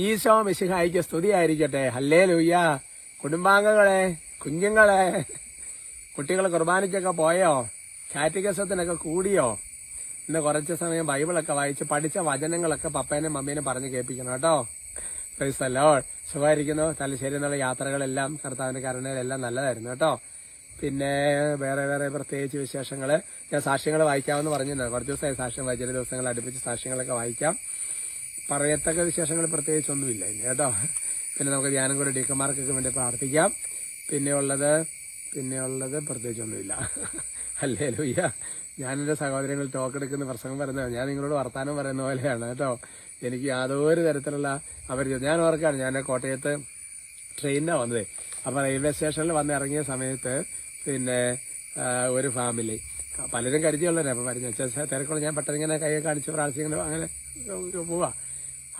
ഈശോ മിശിഹായിക്ക് സ്തുതിയായിരിക്കട്ടെ. ഹല്ലേ ലൂയ്യ കുടുംബാംഗങ്ങളെ കുഞ്ഞുങ്ങളെ കുട്ടികളെ കുർബാനയ്ക്കൊക്കെ പോയോ? കാറ്റിക്കസത്തിനൊക്കെ കൂടിയോ? ഇന്ന് കുറച്ച് സമയം ബൈബിളൊക്കെ വായിച്ച് പഠിച്ച വചനങ്ങളൊക്കെ പപ്പേനും മമ്മീനും പറഞ്ഞ് കേൾപ്പിക്കണം കേട്ടോ. പ്രൈസല്ലോ സുഖമായിരിക്കുന്നു. തലശ്ശേരി എന്നുള്ള യാത്രകളെല്ലാം കർത്താവിന്റെ കരുണയിലെല്ലാം നല്ലതായിരുന്നു കേട്ടോ. പിന്നെ വേറെ വേറെ പ്രത്യേകിച്ച് വിശേഷങ്ങൾ ഞാൻ സാക്ഷ്യങ്ങൾ വായിക്കാമെന്ന് പറഞ്ഞിരുന്നു. കുറച്ച് ദിവസമായി സാക്ഷ്യം വായിച്ച ദിവസങ്ങൾ അടുപ്പിച്ച് സാക്ഷ്യങ്ങളൊക്കെ വായിക്കാം. പറയത്തക്ക വിശേഷങ്ങൾ പ്രത്യേകിച്ചൊന്നുമില്ല കേട്ടോ. പിന്നെ നമുക്ക് ധ്യാനം കൂടെ ഡീക്കന്മാർക്കൊക്കെ വേണ്ടി പ്രാർത്ഥിക്കാം. പിന്നെ ഉള്ളത് പിന്നെ ഉള്ളത് പ്രത്യേകിച്ചൊന്നുമില്ല അല്ലേ ലൂയ്യ ഞാനെന്റെ സഹോദരങ്ങൾ ടോക്ക് എടുക്കുന്ന പ്രസംഗം പറയുന്നത് ഞാൻ നിങ്ങളോട് വർത്താനം പറയുന്ന പോലെയാണ് കേട്ടോ. എനിക്ക് യാതൊരു തരത്തിലുള്ള അവർ ഞാൻ ഓർക്കാണ് ഞാൻ കോട്ടയത്ത് ട്രെയിനിനാണ് വന്നത്. അപ്പോൾ റെയിൽവേ സ്റ്റേഷനിൽ വന്ന് ഇറങ്ങിയ സമയത്ത് പിന്നെ ഒരു ഫാമിലി. പലരും കരുതിയുള്ളവരെ അപ്പം പറഞ്ഞു തിരക്കുള്ള ഞാൻ പെട്ടെന്ന് ഇങ്ങനെ കൈ കാണിച്ച് പ്രാർത്ഥിക്കുന്ന അങ്ങനെ പോവാ.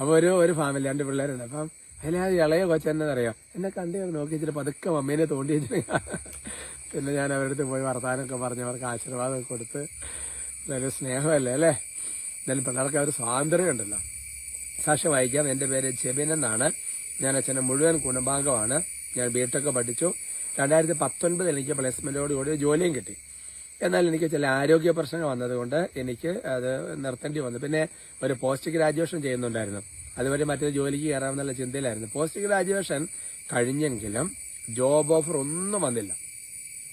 അപ്പോൾ ഒരു ഒരു ഫാമിലി രണ്ട് പിള്ളേരുണ്ട്. അപ്പം അതിലെ ആ ഇളയ കൊച്ചെന്നറിയാം എന്നെ കണ്ടു നോക്കി വെച്ചിട്ട് പതുക്കെ മമ്മീനെ തോണ്ടി വെച്ചിട്ട് പിന്നെ ഞാൻ അവരുടെ അടുത്ത് പോയി വർത്താനമൊക്കെ പറഞ്ഞ് അവർക്ക് ആശീർവാദമൊക്കെ കൊടുത്ത് നല്ല സ്നേഹമല്ലേ അല്ലേ? എന്നാലും പിള്ളേർക്ക് അവർ സ്വാതന്ത്ര്യം ഉണ്ടല്ലോ. സാക്ഷ വായിക്കാം. എന്റെ പേര് ജെബിൻ എന്നാണ്. ഞാൻ അച്ഛന്റെ മുഴുവൻ കുടുംബാംഗമാണ്. ഞാൻ ബിടെക് പഠിച്ചു. രണ്ടായിരത്തി പത്തൊൻപതിൽ എനിക്ക് പ്ലേസ്മെന്റോടുകൂടി ജോലിയും കിട്ടി. എന്നാൽ എനിക്ക് ചില ആരോഗ്യ പ്രശ്നങ്ങൾ വന്നതുകൊണ്ട് എനിക്ക് അത് നിർത്തേണ്ടി വന്നു. പിന്നെ ഒരു പോസ്റ്റ് ഗ്രാജുവേഷൻ ചെയ്യുന്നുണ്ടായിരുന്നു. അതുവരെ മറ്റൊരു ജോലിക്ക് കയറാമെന്നുള്ള ചിന്തയിലായിരുന്നു. പോസ്റ്റ് ഗ്രാജുവേഷൻ കഴിഞ്ഞെങ്കിലും ജോബ് ഓഫർ ഒന്നും വന്നില്ല.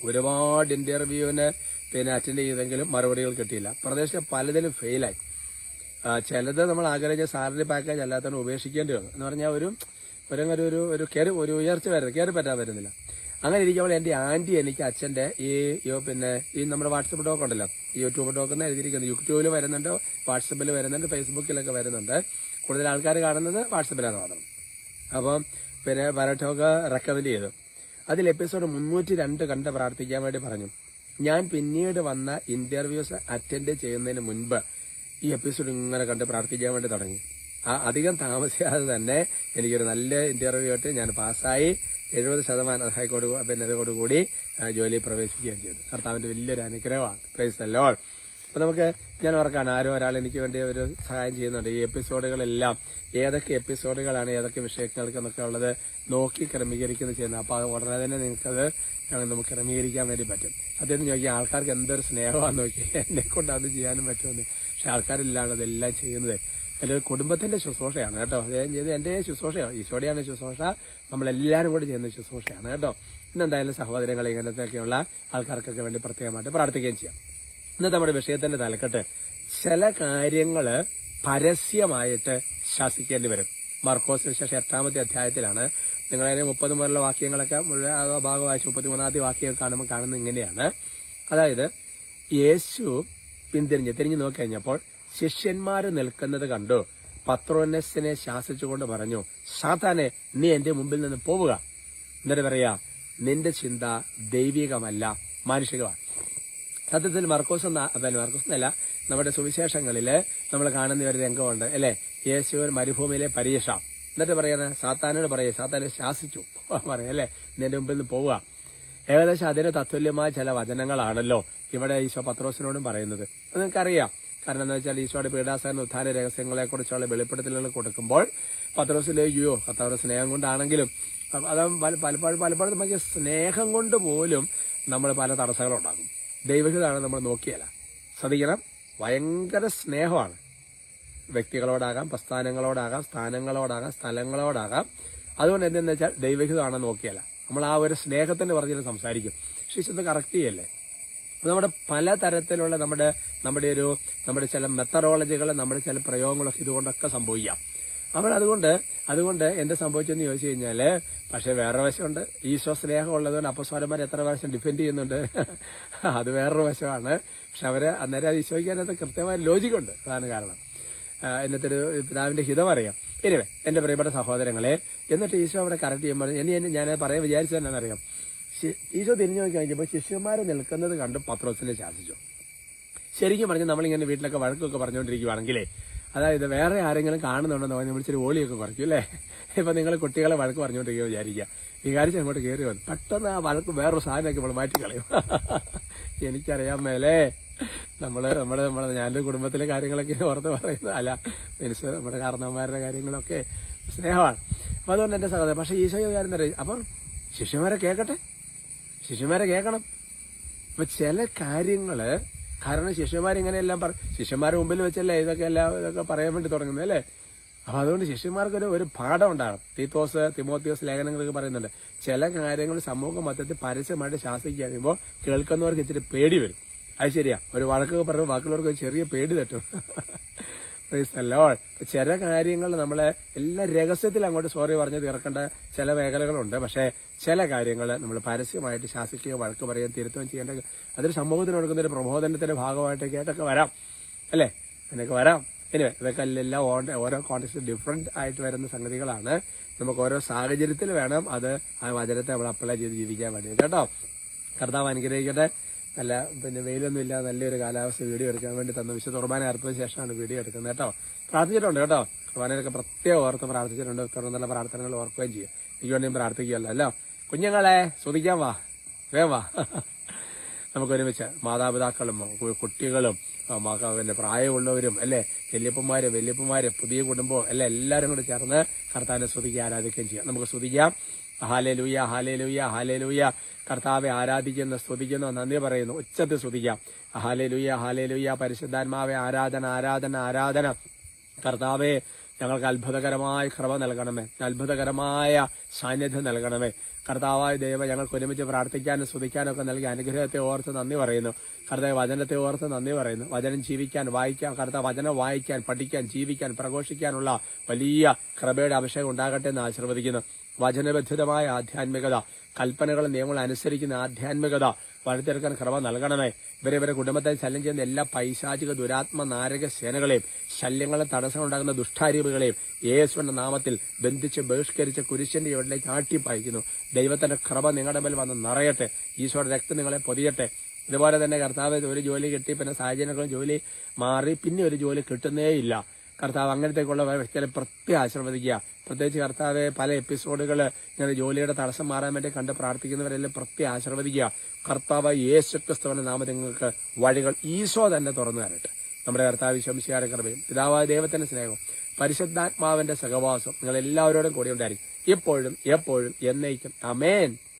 ഒരുപാട് ഇന്റർവ്യൂവിന് പിന്നെ അറ്റൻഡ് ചെയ്തെങ്കിലും മറുപടികൾ കിട്ടിയില്ല. പ്രദേശത്തെ പലതിലും ഫെയിലായി ചിലത് നമ്മൾ ആഗ്രഹിച്ച സാലറി പാക്കേജ് അല്ലാത്തതുകൊണ്ട് ഉപേക്ഷിക്കേണ്ടി വന്നു. എന്ന് പറഞ്ഞാൽ ഒരു ഒരു ഒരു ഒരു ഉയർച്ച വരുന്നത് കയറി പറ്റാൻ വരുന്നില്ല അങ്ങനെ ഇരിക്കുമ്പോൾ എന്റെ ആന്റി എനിക്ക് അച്ഛന്റെ ഈ പിന്നെ ഈ നമ്മുടെ വാട്സപ്പ് ടോക്ക് ഉണ്ടല്ലോ. യൂട്യൂബ് ടോക്ക് എഴുതിയിരിക്കുന്നത്. യൂട്യൂബിൽ വരുന്നുണ്ട് വാട്സപ്പിൽ വരുന്നുണ്ട് ഫേസ്ബുക്കിലൊക്കെ വരുന്നുണ്ട്. കൂടുതൽ ആൾക്കാർ കാണുന്നത് വാട്സപ്പിലാണ് മാത്രം. അപ്പം പിന്നെ വരട്ടോക്ക് റെക്കമെൻഡ് ചെയ്തു. അതിൽ എപ്പിസോഡ് മുന്നൂറ്റി രണ്ട് കണ്ട് പ്രാർത്ഥിക്കാൻ വേണ്ടി പറഞ്ഞു. ഞാൻ പിന്നീട് വന്ന ഇന്റർവ്യൂസ് അറ്റൻഡ് ചെയ്യുന്നതിന് മുൻപ് ഈ എപ്പിസോഡ് ഇങ്ങനെ കണ്ട് പ്രാർത്ഥിക്കാൻ വേണ്ടി തുടങ്ങി. ആ അധികം താമസിയാതെ തന്നെ എനിക്കൊരു നല്ല ഇന്റർവ്യൂ ആയിട്ട് ഞാൻ പാസ്സായി എഴുപത് ശതമാനം ഹൈക്കോടതി പിന്നെ കൂടി ജോലിയിൽ പ്രവേശിക്കുകയും ചെയ്തു. കർത്താവിന്റെ വലിയൊരു അനുഗ്രഹമാണ്. പ്രൈസ് അല്ലോ അപ്പൊ നമുക്ക് ഞാൻ ഓർക്കാണ് ആരും ഒരാൾ എനിക്ക് വേണ്ടി ഒരു സഹായം ചെയ്യുന്നുണ്ട്. ഈ എപ്പിസോഡുകളെല്ലാം ഏതൊക്കെ എപ്പിസോഡുകളാണ് ഏതൊക്കെ വിഷയങ്ങൾക്ക് എന്നൊക്കെ ഉള്ളത് നോക്കി ക്രമീകരിക്കുന്നത് ചെയ്യുന്നത് അപ്പൊ അത് ഉടനെ തന്നെ നിങ്ങൾക്കത് നമുക്ക് ക്രമീകരിക്കാൻ വേണ്ടി പറ്റും. അദ്ദേഹം നോക്കി ആൾക്കാർക്ക് എന്തൊരു സ്നേഹമാണെന്ന് നോക്കി എന്നെ കൊണ്ട് അത് ചെയ്യാനും പറ്റുമെന്ന്. പക്ഷെ ആൾക്കാരില്ലാണ് അതെല്ലാം ചെയ്യുന്നത് എന്റെ കുടുംബത്തിന്റെ ശുശ്രൂഷയാണ് കേട്ടോ. ചെയ്ത് എന്റെ ശുശ്രൂഷയാണ് ഈശോടെയാണ് ശുശ്രൂഷ. നമ്മളെല്ലാവരും കൂടി ചെയ്യുന്ന ശുശ്രൂഷയാണ് കേട്ടോ. ഇന്നെന്തായാലും സഹോദരങ്ങൾ ഇങ്ങനത്തെയൊക്കെയുള്ള ആൾക്കാർക്കൊക്കെ വേണ്ടി പ്രത്യേകമായിട്ട് പ്രാർത്ഥിക്കുകയും ചെയ്യാം. ഇന്നത്തെ നമ്മുടെ വിഷയത്തിന്റെ തലക്കെട്ട് ചില കാര്യങ്ങൾ പരസ്യമായിട്ട് ശാസിക്കേണ്ടി വരും. മർക്കോസ് വിശേഷം എട്ടാമത്തെ അധ്യായത്തിലാണ്. നിങ്ങളതിനെ മുപ്പത് മുതലുള്ള വാക്യങ്ങളൊക്കെ മുഴുവൻ ഭാഗം വായിച്ച് മുപ്പത്തിമൂന്നാമത്തെ വാക്യം കാണുമ്പോൾ കാണുന്നത് ഇങ്ങനെയാണ്. അതായത് യേശു പിന്തിരിഞ്ഞ് തിരിഞ്ഞു നോക്കി കഴിഞ്ഞപ്പോൾ ശിഷ്യന്മാര് നിൽക്കുന്നത് കണ്ടു. പത്രോന്നസിനെ ശാസിച്ചുകൊണ്ട് പറഞ്ഞു സാത്താനെ നീ എന്റെ മുമ്പിൽ നിന്ന് പോവുക. എന്നിട്ട് പറയാ നിന്റെ ചിന്ത ദൈവികമല്ല മാനുഷികമാണ്. സത്യത്തിൽ മർക്കോസ് പിന്നെ മർക്കോസ് എന്നല്ല നമ്മുടെ സുവിശേഷങ്ങളിൽ നമ്മൾ കാണുന്ന ഒരു രംഗമുണ്ട് അല്ലെ? യേശുവൻ മരുഭൂമിയിലെ പരീക്ഷ. എന്നിട്ട് പറയുന്നത് സാത്താനോട് പറയുക സാത്താനെ ശാസിച്ചു. പറയാം അല്ലെ? നിന്റെ മുമ്പിൽ നിന്ന് പോവുക. ഏകദേശം അതിന് തത്തുല്യമായ ചില വചനങ്ങളാണല്ലോ ഇവിടെ ഈശോ പത്രോസിനോടും പറയുന്നത്. നിങ്ങൾക്കറിയാം. കാരണം എന്താ വെച്ചാൽ ഈശോയുടെ പീഡാസന ഉത്ഥാന രഹസ്യങ്ങളെ കുറിച്ചുള്ള വെളിപ്പെടുത്തലുകൾ കൊടുക്കുമ്പോൾ പത്രോസിലേക്കോ കർത്താവിന്റെ സ്നേഹം കൊണ്ടാണെങ്കിലും അത് പല- പലപ്പോഴും പലപ്പോഴും നമുക്ക് സ്നേഹം കൊണ്ട് പോലും നമ്മൾ പല തടസ്സങ്ങളുണ്ടാകും ദൈവഹിതാണ് നമ്മൾ നോക്കിയല്ല. ശ്രദ്ധിക്കണം ഭയങ്കര സ്നേഹമാണ്. വ്യക്തികളോടാകാം പ്രസ്ഥാനങ്ങളോടാകാം സ്ഥാനങ്ങളോടാകാം സ്ഥലങ്ങളോടാകാം. അതുകൊണ്ട് എന്തെന്ന് വെച്ചാൽ ദൈവഹിതമാണെന്ന് നോക്കിയല്ല. നമ്മൾ ആ ഒരു സ്നേഹത്തിന്റെ പറഞ്ഞിട്ട് സംസാരിക്കും. ശിശുദ്ധ കറക്റ്റ് ചെയ്യല്ലേ? നമ്മുടെ പല തരത്തിലുള്ള നമ്മുടെ നമ്മുടെ ഒരു നമ്മുടെ ചില മെത്തഡോളജികൾ നമ്മുടെ ചില പ്രയോഗങ്ങളൊക്കെ ഇതുകൊണ്ടൊക്കെ സംഭവിക്കാം. അപ്പോൾ അതുകൊണ്ട് അതുകൊണ്ട് എന്ത് സംഭവിച്ചെന്ന് ചോദിച്ചു കഴിഞ്ഞാൽ പക്ഷെ വേറൊരു വശമുണ്ട്. ഈശോ സ്നേഹം ഉള്ളതുകൊണ്ട് അപ്പസ്വരന്മാർ എത്ര പ്രാവശ്യം ഡിഫെൻഡ് ചെയ്യുന്നുണ്ട്? അത് വേറൊരു വശമാണ്. പക്ഷെ അവർ അന്നേരം അത് ഈശോയ്ക്ക് കൃത്യമായ ലോജിക്കുണ്ട് അതാണ് കാരണം. ഒരു പിതാവിന്റെ ഹിതം അറിയാം. എനിവേ എന്റെ പ്രിയപ്പെട്ട സഹോദരങ്ങളെ എന്നിട്ട് ഈശോ അവിടെ കറക്റ്റ് ചെയ്യുമ്പോൾ ഇനി ഞാൻ പറയാൻ വിചാരിച്ചു എന്നാണെന്നറിയാം ഈശോ തിരിഞ്ഞു നോക്കി കഴിഞ്ഞപ്പോൾ ശിഷ്യന്മാർ നിൽക്കുന്നത് കണ്ട് പത്രോസിനെ ശാസിച്ചു. ശരിക്കും പറഞ്ഞാൽ നമ്മളിങ്ങനെ വീട്ടിലൊക്കെ വഴക്കൊക്കെ പറഞ്ഞുകൊണ്ടിരിക്കുവാണെങ്കിലേ അതായത് വേറെ ആരെങ്കിലും കാണുന്നുണ്ടെന്ന് പറഞ്ഞാൽ വിളിച്ചൊരു ഓളിയൊക്കെ കുറയ്ക്കും അല്ലേ? ഇപ്പം നിങ്ങൾ കുട്ടികളെ വഴക്ക് പറഞ്ഞുകൊണ്ടിരിക്കുക വിചാരിക്കുക വികാരിച്ച് അങ്ങോട്ട് കയറി വന്നു. പെട്ടെന്ന് ആ വഴക്ക് വേറൊരു സാധനമൊക്കെ നമ്മൾ മാറ്റി കളയും. എനിക്കറിയാൻ മേലേ നമ്മൾ നമ്മുടെ നമ്മുടെ ഞാനൊരു കുടുംബത്തിലെ കാര്യങ്ങളൊക്കെ ഓർത്ത് പറയുന്നത് അല്ല മനുഷ്യ നമ്മുടെ കാരണവന്മാരുടെ കാര്യങ്ങളൊക്കെ സ്നേഹമാണ്. അപ്പൊ അതുകൊണ്ട് എന്റെ സഹോദരൻ പക്ഷെ ഈശോ കാര്യം അറിയാം അപ്പം ശിഷ്യന്മാരെ കേൾക്കട്ടെ? ശിഷ്യന്മാരെ കേൾക്കണം. അപ്പൊ ചില കാര്യങ്ങൾ കാരണം ശിഷ്യന്മാരിങ്ങനെയെല്ലാം പറ ശിഷ്യന്മാരുടെ മുമ്പിൽ വെച്ചല്ലേ ഇതൊക്കെ എല്ലാം ഇതൊക്കെ പറയാൻ വേണ്ടി തുടങ്ങുന്നത് അല്ലേ? അപ്പൊ അതുകൊണ്ട് ശിഷ്യന്മാർക്കൊരു ഒരു പാഠം ഉണ്ടാകും തീത്തോസ് തിമോത്തിയോസ് ലേഖനങ്ങളൊക്കെ പറയുന്നുണ്ട്. ചില കാര്യങ്ങൾ സമൂഹ മൊത്തത്തിൽ പരസ്യമായിട്ട് ശാസിക്കുക കഴിയുമ്പോൾ കേൾക്കുന്നവർക്ക് ഇച്ചിരി പേടി വരും. അത് ശരിയാ. ഒരു വഴക്കൊക്കെ പറയുമ്പോൾ ബാക്കിയുള്ളവർക്ക് ചെറിയ പേടി തട്ടും. Praise അല്ലോ. ചില കാര്യങ്ങൾ നമ്മളെ എല്ലാ രഹസ്യത്തിൽ അങ്ങോട്ട് സോറി പറഞ്ഞ് തീർക്കേണ്ട ചില മേഖലകളുണ്ട്. പക്ഷേ ചില കാര്യങ്ങൾ നമ്മൾ പരസ്യമായിട്ട് ശാസിക്കുകയോ വഴക്ക് പറയുകയോ തിരുത്തുകയും ചെയ്യേണ്ട അതൊരു സമൂഹത്തിന് കൊടുക്കുന്ന ഒരു പ്രബോധനത്തിന്റെ ഭാഗമായിട്ടൊക്കെ ആയിട്ടൊക്കെ വരാം. അല്ലേ? അതിനൊക്കെ വരാം. ഇനി ഇതൊക്കെ എല്ലാം ഓരോ കോൺടെക്സ്റ്റ് ഡിഫറെന്റ് ആയിട്ട് വരുന്ന സംഗതികളാണ്. നമുക്ക് ഓരോ സാഹചര്യത്തിൽ വേണം അത് ആ വചനത്തെ നമ്മൾ അപ്ലൈ ചെയ്ത് ജീവിക്കാൻ വേണ്ടി കേട്ടോ? കർത്താവ് അനുഗ്രഹിക്കട്ടെ. നല്ല പിന്നെ വെയിലൊന്നും ഇല്ല നല്ലൊരു കാലാവസ്ഥ വീഡിയോ എടുക്കാൻ വേണ്ടി തന്ന. വിശുദ്ധ കുർബാന അർപ്പിച്ച ശേഷമാണ് വീഡിയോ എടുക്കുന്നത് കേട്ടോ. പ്രാർത്ഥിച്ചിട്ടുണ്ട് കേട്ടോ. കുർബാനയൊക്കെ പ്രത്യേകം ഓർത്ത് പ്രാർത്ഥിച്ചിട്ടുണ്ട്. തുടർന്ന് നല്ല പ്രാർത്ഥനകൾ ഓർക്കുകയും ചെയ്യും. എനിക്ക് വേണ്ടിയും പ്രാർത്ഥിക്കുകയല്ലോ അല്ലോ? കുഞ്ഞുങ്ങളെ ശ്രദ്ധിക്കാൻ വാ. വേ വാ. നമുക്ക് ഒരുമിച്ച് മാതാപിതാക്കളും കുട്ടികളും പിന്നെ പ്രായമുള്ളവരും അല്ലെ? വല്യപ്പന്മാരും വല്യപ്പന്മാരും പുതിയ കുടുംബവും അല്ലെ? എല്ലാവരും കൂടി ചേർന്ന് കർത്താവിനെ സ്തുതിക്കുക ആരാധിക്കുകയും ചെയ്യാം. നമുക്ക് സ്തുതിക്കാം. ഹാലേ ലൂയ ഹാലേലൂയ. ഹാലേ കർത്താവെ ആരാധിക്കുന്നു സ്തുതിക്കുന്നു നന്ദി പറയുന്നു. ഉച്ചത്തിൽ സ്തുതിക്കാം. Hallelujah hallelujah. ഹാലേ പരിശുദ്ധാത്മാവെ ആരാധന ആരാധന ആരാധന. കർത്താവെ ഞങ്ങൾക്ക് അത്ഭുതകരമായ കൃപ നൽകണമേ. അത്ഭുതകരമായ സാന്നിധ്യം നൽകണമേ. കർത്താവായ ദൈവം ഞങ്ങൾക്ക് ഒരുമിച്ച് പ്രാർത്ഥിക്കാനും സ്തുതിക്കാനും ഒക്കെ നൽകിയ അനുഗ്രഹത്തെ ഓർത്ത് നന്ദി പറയുന്നു. കർത്താവ് വചനത്തെ ഓർത്ത് നന്ദി പറയുന്നു. വചനം ജീവിക്കാൻ വായിക്കാൻ കർത്താവ് വചനം വായിക്കാൻ പഠിക്കാൻ ജീവിക്കാൻ പ്രഘോഷിക്കാനുള്ള വലിയ കൃപയുടെ അഭിഷേകം ഉണ്ടാകട്ടെ എന്ന് ആശീർവദിക്കുന്നു. വചനബദ്ധിതമായ ആധ്യാത്മികത കൽപ്പനകളും നിയമങ്ങളും അനുസരിക്കുന്ന ആധ്യാത്മികത വളർത്തിയെടുക്കാൻ ക്രമം നൽകണമേ. ഇവരെ ഇവരെ കുടുംബത്തെ ശല്യം ചെയ്യുന്ന എല്ലാ പൈശാചിക ദുരാത്മ നാരക സേനകളെയും ശല്യങ്ങളെ തടസ്സമുണ്ടാകുന്ന ദുഷ്ടാരൂപികളെയും യേശുവിന്റെ നാമത്തിൽ ബന്ധിച്ച് ബഹിഷ്കരിച്ച് കുരിശന്റെ ഇവിടേക്ക് ആട്ടിപ്പായിക്കുന്നു ദൈവത്തിന്റെ ക്രമ നിങ്ങളുടെ മേൽ വന്ന് നിറയട്ടെ. ഈശോയുടെ രക്തം നിങ്ങളെ പൊതിയട്ടെ. ഇതുപോലെ തന്നെ കർത്താവ് ഒരു ജോലി കിട്ടി പിന്നെ സാഹചര്യങ്ങളും ജോലി മാറി പിന്നെ ഒരു ജോലി കിട്ടുന്നേയില്ല. കർത്താവ് അങ്ങനത്തേക്കുള്ള വ്യക്തികളെ പ്രത്യേകം ആശീർവദിക്കുക. പ്രത്യേകിച്ച് കർത്താവ് പല എപ്പിസോഡുകൾ ഇങ്ങനെ ജോലിയുടെ തടസ്സം മാറാൻ വേണ്ടി കണ്ട് പ്രാർത്ഥിക്കുന്നവരെല്ലാം പ്രത്യേകം ആശീർവദിക്കുക. കർത്താവ് യേശുക്രിസ്തുവിന്റെ നാമം നിങ്ങൾക്ക് വഴികൾ ഈശോ തന്നെ തുറന്നു തരട്ടെ. നമ്മുടെ കർത്താവ് ശംശിയാരുടെ കൃപയും പിതാവായ ദൈവത്തിന്റെ സ്നേഹവും പരിശുദ്ധാത്മാവിന്റെ സഹവാസം നിങ്ങൾ എല്ലാവരോടും കൂടി ഉണ്ടായിരിക്കും. ഇപ്പോഴും എപ്പോഴും എന്നേക്കും. അമേൻ